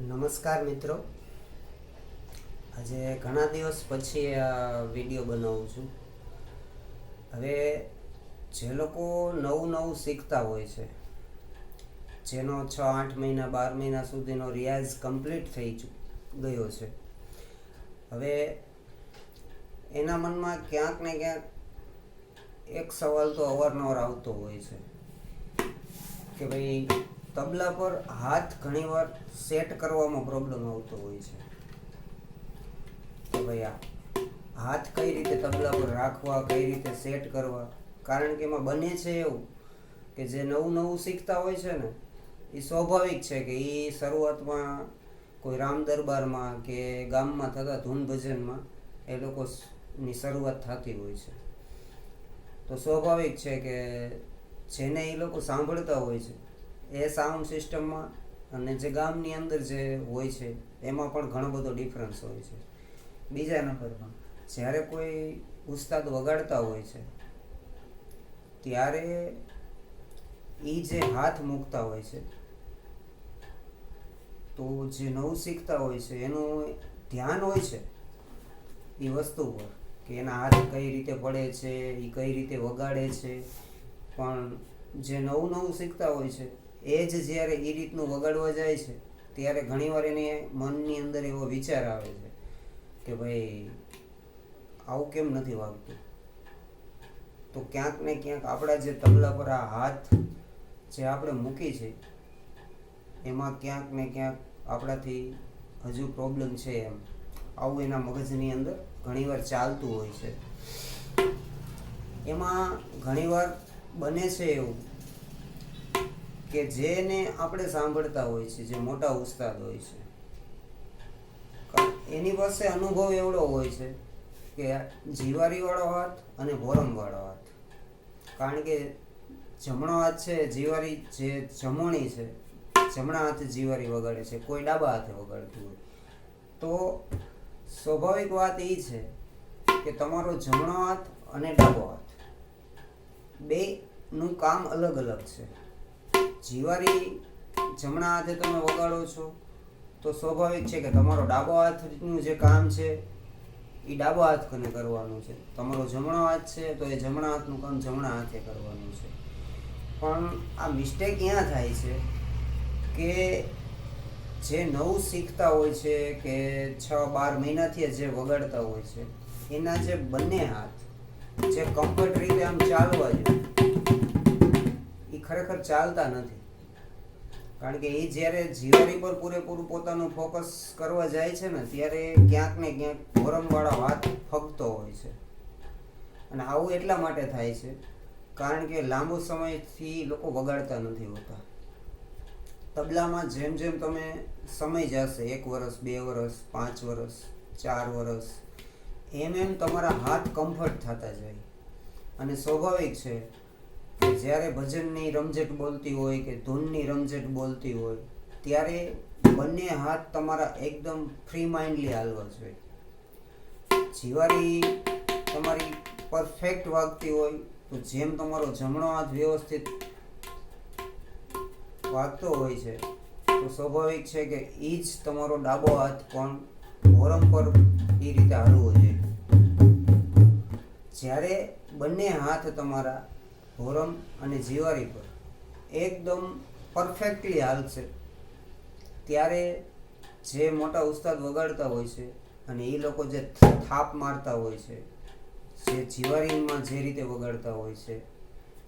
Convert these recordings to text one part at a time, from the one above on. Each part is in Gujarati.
નમસ્કાર મિત્રો. આજે ઘણા દિવસ પછી આ વીડિયો બનાવું છું. હવે જે લોકો નવું નવું શીખતા હોય છે, જેનો છ, આઠ મહિના, બાર મહિના સુધીનો રિયાઝ કમ્પ્લીટ થઈ ગયો છે. હવે એના મનમાં ક્યાંક ને ક્યાંક એક સવાલ તો અવારનવાર આવતો હોય છે, કે ભાઈ તબલા પર હાથ ઘણીવાર સેટ કરવામાં પ્રોબ્લેમ આવતો હોય છે. કે ભાઈ આ હાથ કઈ રીતે તબલા પર રાખવા, કઈ રીતે સેટ કરવા? કારણ કે એમાં બને છે એવું કે જે નવું નવું શીખતા હોય છે ને, એ સ્વાભાવિક છે કે એ શરૂઆતમાં કોઈ રામ દરબારમાં કે ગામમાં થતા ધૂન ભજનમાં એ લોકોની શરૂઆત થતી હોય છે. તો સ્વાભાવિક છે કે જેને એ લોકો સાંભળતા હોય છે એ સાઉન્ડ સિસ્ટમમાં અને જે ગામની અંદર જે હોય છે, એમાં પણ ઘણો બધો ડિફરન્સ હોય છે. બીજા નંબરમાં, જ્યારે કોઈ ઉસ્તાદ વગાડતા હોય છે, ત્યારે એ જે હાથ મૂકતા હોય છે, તો જે નવું શીખતા હોય છે, એનું ધ્યાન હોય છે એ વસ્તુ પર કે એના હાથ કઈ રીતે પડે છે એ કઈ રીતે વગાડે છે. પણ જે નવું નવું શીખતા હોય છે એ જ જ્યારે એ રીતનું વગાડવા જાય છે, ત્યારે ઘણીવાર એને મનની અંદર એવો વિચાર આવે છે કે ભાઈ, આવું કેમ નથી વાગતું? તો ક્યાંક ને ક્યાંક આપણા જે તબલા પર આ હાથ જે આપણે મૂકી છે, એમાં ક્યાંક ને ક્યાંક આપણાથી હજુ પ્રોબ્લેમ છે એમ. આવું એના મગજની અંદર ઘણીવાર ચાલતું હોય છે. એમાં ઘણીવાર બને છે એવું. કે જેને આપણે સાંભળતા હોય છે, જે મોટા ઉસ્તાદ હોય છે. એની પાસે અનુભવ એવડો હોય છે કે જીવારીવાળો હાથ અને ભોરમવાળો હાથ. કારણ કે જમણો હાથ છે, જીવારી જે જમણી છે, જમણા હાથે જીવારી વગાડે છે, કોઈ ડાબા હાથે વગાડતું હોય. તો સ્વાભાવિક વાત એ છે કે તમારો જમણો હાથ અને ડાબો હાથ. બે નું કામ અલગ અલગ છે. જીવારી જમણા હાથે તમે વગાડો છો, તો સ્વાભાવિક છે કે તમારો ડાબો હાથનું જે કામ છે એ ડાબા હાથ કને કરવાનું છે? તમારો જમણો હાથ છે, તો એ જમણા હાથનું કામ જમણા હાથે કરવાનું છે. પણ આ મિસ્ટેક ક્યાં થાય છે કે જે નવું શીખતા હોય છે કે છ બાર મહિનાથી જે વગાડતા હોય છે, એના જે બંને હાથ, જે કમ્ફર્ટ રીતે આમ ચાલવા જોઈએ ખરેખર ચાલતા નથી. કારણ કે એ જ્યારે જીવારી પર પૂરેપૂરું પોતાનું ફોકસ કરવા જાય છે ને, ત્યારે ક્યાંક ને ક્યાંક ભોરમવાળો વાત ફગતો હોય છે. અને આવું એટલા માટે થાય છે, કારણ કે લાંબો સમયથી લોકો વગાડતા નથી હોતા. તબલામાં જેમ જેમ તમે સમય જશે, એક વર્ષ બે વર્ષ પાંચ વર્ષ ચાર વર્ષ એમ એમ તમારા હાથ કમ્ફર્ટ થતા જાય. અને સ્વાભાવિક છે કે જ્યારે ભજનની રમઝટ બોલતી હોય કે ધૂનની રમઝટ બોલતી હોય, ત્યારે બંને હાથ તમારા એકદમ ફ્રી માઇન્ડલી હાલવા જોઈએ. જીવારી તમારી પરફેક્ટ વાગતી હોય, તો જેમ તમારો જમણો હાથ વ્યવસ્થિત વાગતો હોય છે, તો સ્વાભાવિક છે કે એ જ તમારો ડાબો હાથ પણ મોરમ પર એ રીતે હાલવો જોઈએ. જ્યારે બંને હાથ તમારા ભોરમ અને જીવારી પર. એકદમ પરફેક્ટલી હાલશે ત્યારે જે મોટા ઉસ્તાદ વગાડતા હોય છે અને એ લોકો જે થાપ મારતા હોય છે, જે જીવારીમાં જે રીતે વગાડતા હોય છે,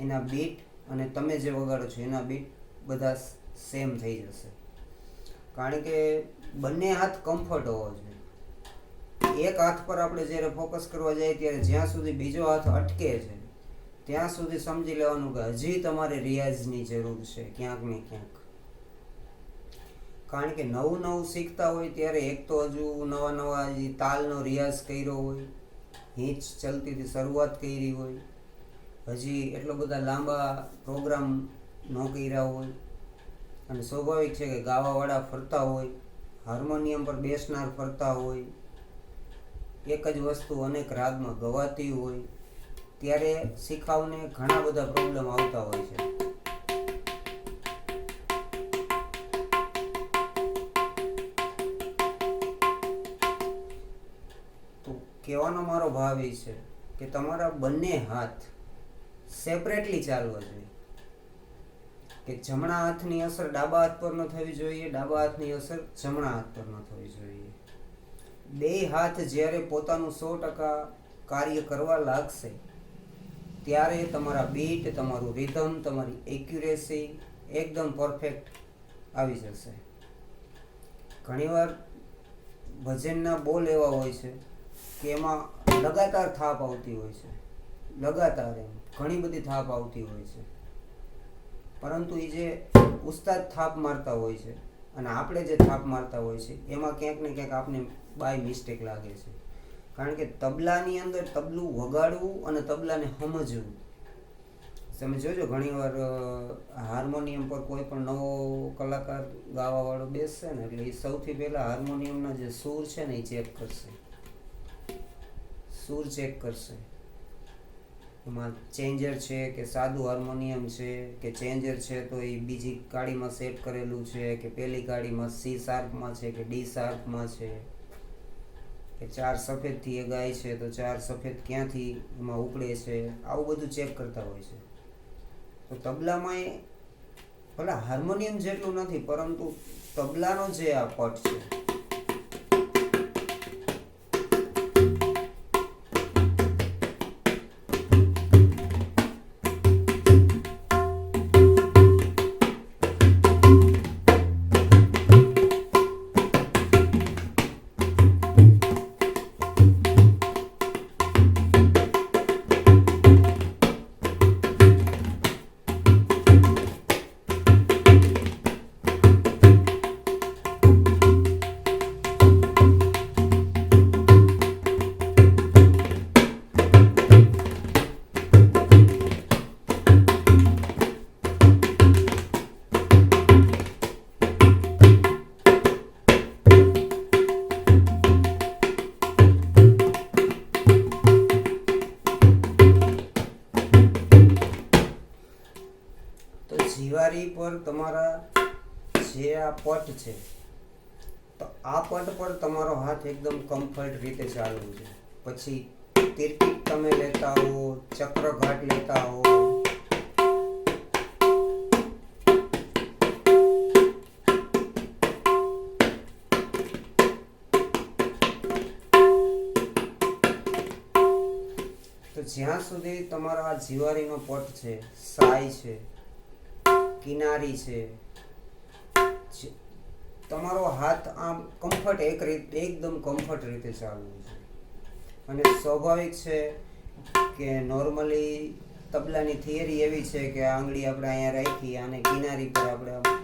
એના બીટ અને તમે જે વગાડો છો એના બીટ બધા સેમ થઈ જશે. કારણ કે બંને હાથ કમ્ફર્ટ હોવો જોઈએ. એક હાથ પર આપણે જ્યારે ફોકસ કરવા જઈએ ત્યારે જ્યાં સુધી બીજો હાથ અટકે છે ત્યાં સુધી સમજી લેવાનું કે હજી તમારે રિયાઝની જરૂર છે ક્યાંક ને ક્યાંક. કારણ કે નવું નવું શીખતા હોય ત્યારે એક તો હજુ નવા નવા તાલનો રિયાઝ કર્યો હોય, હિંચ ચલતીથી શરૂઆત કરી હોય, હજી એટલો બધા લાંબા પ્રોગ્રામ ન કર્યા હોય. અને સ્વાભાવિક છે કે ગાવાવાળા ફરતા હોય, હાર્મોનિયમ પર બેસનાર ફરતા હોય, એક જ વસ્તુ અનેક રાગમાં ગવાતી હોય ત્યારે શીખાવને ઘણા બધા પ્રોબ્લેમ આવતા હોય છે. તો કહેવાનો મારો ભાવ એ છે કે તમારા બંને હાથ સેપરેટલી ચાલવા જોઈએ. કે જમણા હાથની અસર ડાબા હાથ પર ન થવી જોઈએ, ડાબા હાથની અસર જમણા હાથ પર ન થવી જોઈએ. બે હાથ જ્યારે પોતાનું સો ટકા કાર્ય કરવા લાગશે ત્યારે તમારા બીટ તમારું રિધમ તમારી એક્યુરેસી એકદમ પરફેક્ટ આવી જશે. ઘણીવાર ભજનના બોલ એવા હોય છે કે એમાં લગાતાર થાપ આવતી હોય છે. લગાતાર એમ. ઘણી બધી થાપ આવતી હોય છે. પરંતુ એ જે ઉસ્તાદ થાપ મારતા હોય છે અને આપણે જે થાપ મારતા હોય છે, એમાં ક્યાંક ને ક્યાંક આપને બાય મિસ્ટેક લાગે છે. કારણ કે તબલાની અંદર તબલું વગાડવું અને તબલાને સમજવું. તમે જોજો ઘણીવાર હાર્મોનિયમ પર કોઈ પણ નવો કલાકાર ગાવાવાળો બેસશે ને, એટલે એ સૌથી પહેલાં હાર્મોનિયમના જે સૂર છે ને એ ચેક કરશે. સૂર ચેક કરશે. એમાં ચેન્જર છે કે સાદું હાર્મોનિયમ છે કે ચેન્જર છે, તો એ બીજી કાળીમાં સેટ કરેલું છે કે પેલી કાળીમાં સી શાર્પમાં છે કે ડી શાર્પમાં છે. કે ચાર સફેદથી એ ગાય છે તો ચાર સફેદ ક્યાંથી એમાં ઉપડે છે, આવું બધું ચેક કરતા હોય છે. તો તબલામાં એ ભલે હાર્મોનિયમ જેટલું નથી, પરંતુ તબલાનો જે આ પટ છે જીવારી પર તમારા જે આ પટ છે, તો આ પટ પર તમારો હાથ એકદમ કમ્ફર્ટ રીતે ચાલવું છે. પછી તિરકીટ તમે લેતા હો ચક્રઘાટ લેતા હો. તો જ્યાં સુધી તમારા આ જીવારીનો પટ છે સાય છે કિનારી છે. તમારો હાથ આમ કમ્ફર્ટ એક રીત, એકદમ કમ્ફર્ટ રીતે ચાલવું છે. અને સ્વાભાવિક છે કે નોર્મલી તબલાની થિયરી એવી છે કે આંગળી આપણે અહીંયા રાખી અને કિનારી પર આપણે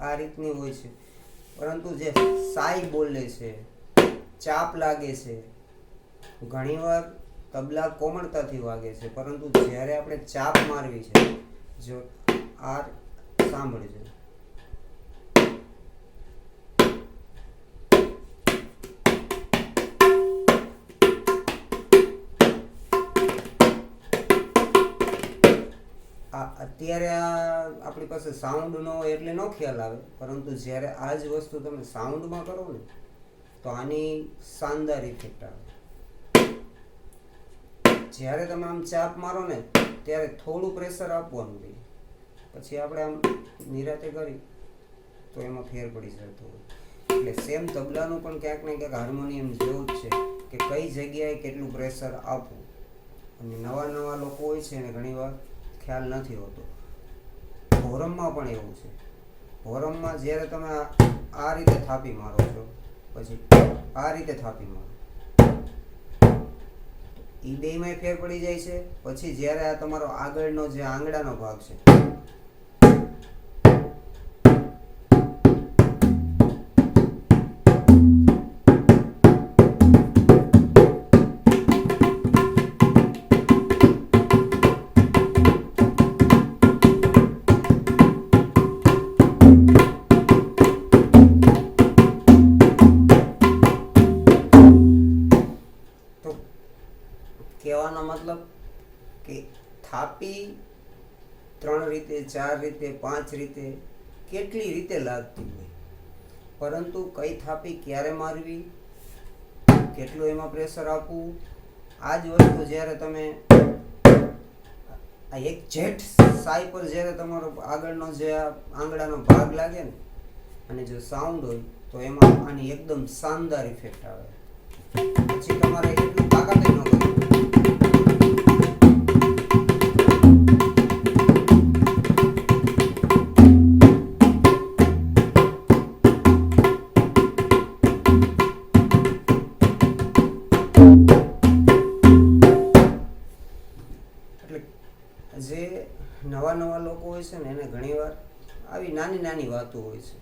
આ રીતની હોય છે. પરંતુ જે સાઈ બોલે છે, ચાપ લાગે છે ઘણીવાર તબલા કોમળતાથી વાગે છે, પરંતુ જ્યારે આપણે ચાપ મારવી છે, જો આ સાંભળજો. અત્યારે આ આપણી પાસે સાઉન્ડનો એટલે નો ખ્યાલ આવે, પરંતુ જ્યારે આ જ વસ્તુ તમે સાઉન્ડમાં કરો ને, તો આની શાનદાર ઇફેક્ટ આવે. જ્યારે તમે આમ ચાપ મારો ને, ત્યારે થોડું પ્રેશર આપવાનું જોઈએ પછી આપણે આમ નિરાતે કરી, તો એમાં ફેર પડી જતો હોય. એટલે સેમ તબલાનું પણ ક્યાંક ને ક્યાંક હાર્મોનિયમ જેવું જ છે કે કઈ જગ્યાએ કેટલું પ્રેશર આપવું. અને નવા નવા લોકો હોય છે ને ઘણીવાર ખ્યાલ નથી હોતો. ભોરમમાં પણ એવું છે. ભોરમમાં જ્યારે તમે આ- રીતે થાપી મારો છો, પછી આ રીતે થાપી મારો એ બેયમાં ફેર પડી જાય છે. પછી જ્યારે આ તમારો આગળનો જે આંગળાનો ભાગ છે ચાર રીતે, પાંચ રીતે, કેટલી રીતે લાગતી હોય? પરંતુ કઈ થાપી ક્યારે મારવી? કેટલું એમાં પ્રેશર આપવું? આ જ વસ્તુ જ્યારે તમે આ એક જેઠ સાઈ પર જ્યારે તમારો આગળનો જે આંગળાનો ભાગ લાગે ને, અને જો સાઉન્ડ હોય, તો એમાં આની એકદમ શાનદાર ઇફેક્ટ આવે. પછી તમારે હોય છે ને એને ઘણીવાર આવી નાની નાની વાતો હોય છે.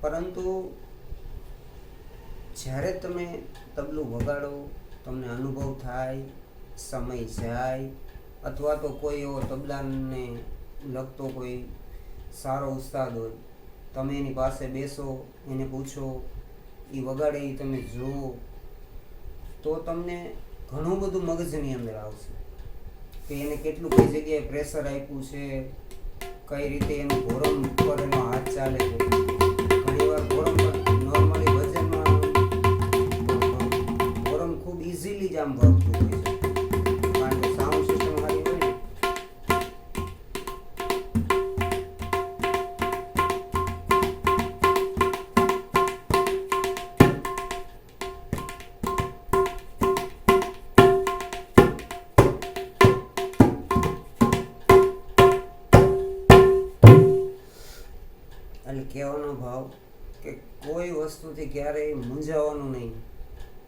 પરંતુ જ્યારે તમે તબલું વગાડો, તમને અનુભવ થાય, સમય જાય, અથવા તો કોઈ એવો તબલાને લગતો કોઈ સારો ઉસ્તાદ હોય, તમે એની પાસે બેસો, એને પૂછો એ વગાડે એ તમે જુઓ. તો તમને ઘણું બધું મગજની અંદર આવશે. કે એને કેટલું કઈ જગ્યાએ પ્રેશર આપ્યું છે, કઈ રીતે એનું ગોરમ ઉપર એનો હાથ ચાલે છે. ઘણીવાર ગોરમ નોર્મલી વજનમાં ગોરમ ખૂબ ઇઝીલી જ આમ ભાગતું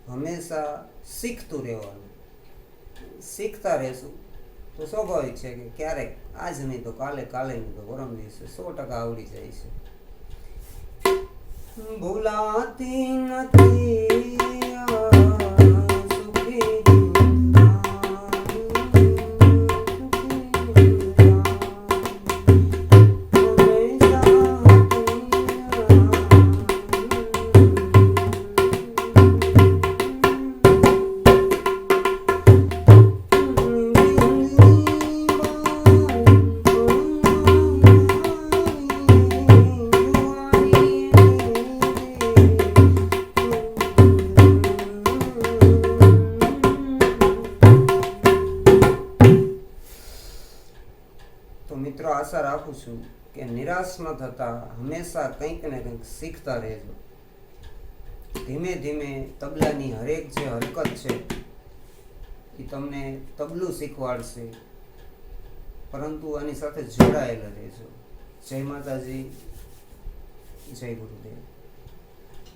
હંમેશા શીખતું રહેવાનું. શીખતા રહેશું. તો સ્વાભાવિક છે કે ક્યારેક આજ નહીં તો કાલે કાલે નહીં તો પરમ દિવસે સો ટકા આવડી જાય છે. ભૂલાતી નથી. મિત્રો, આશા રાખું છું કે નિરાશ ન થતા હંમેશા કંઈક ને કંઈક શીખતા રહેજો. ધીમે ધીમે તબલાની હરેક જે હરકત છે, એ તમને તબલું શીખવાડશે. પરંતુ આની સાથે જોડાયેલા રહેજો. જય માતાજી, જય ગુરુદેવ.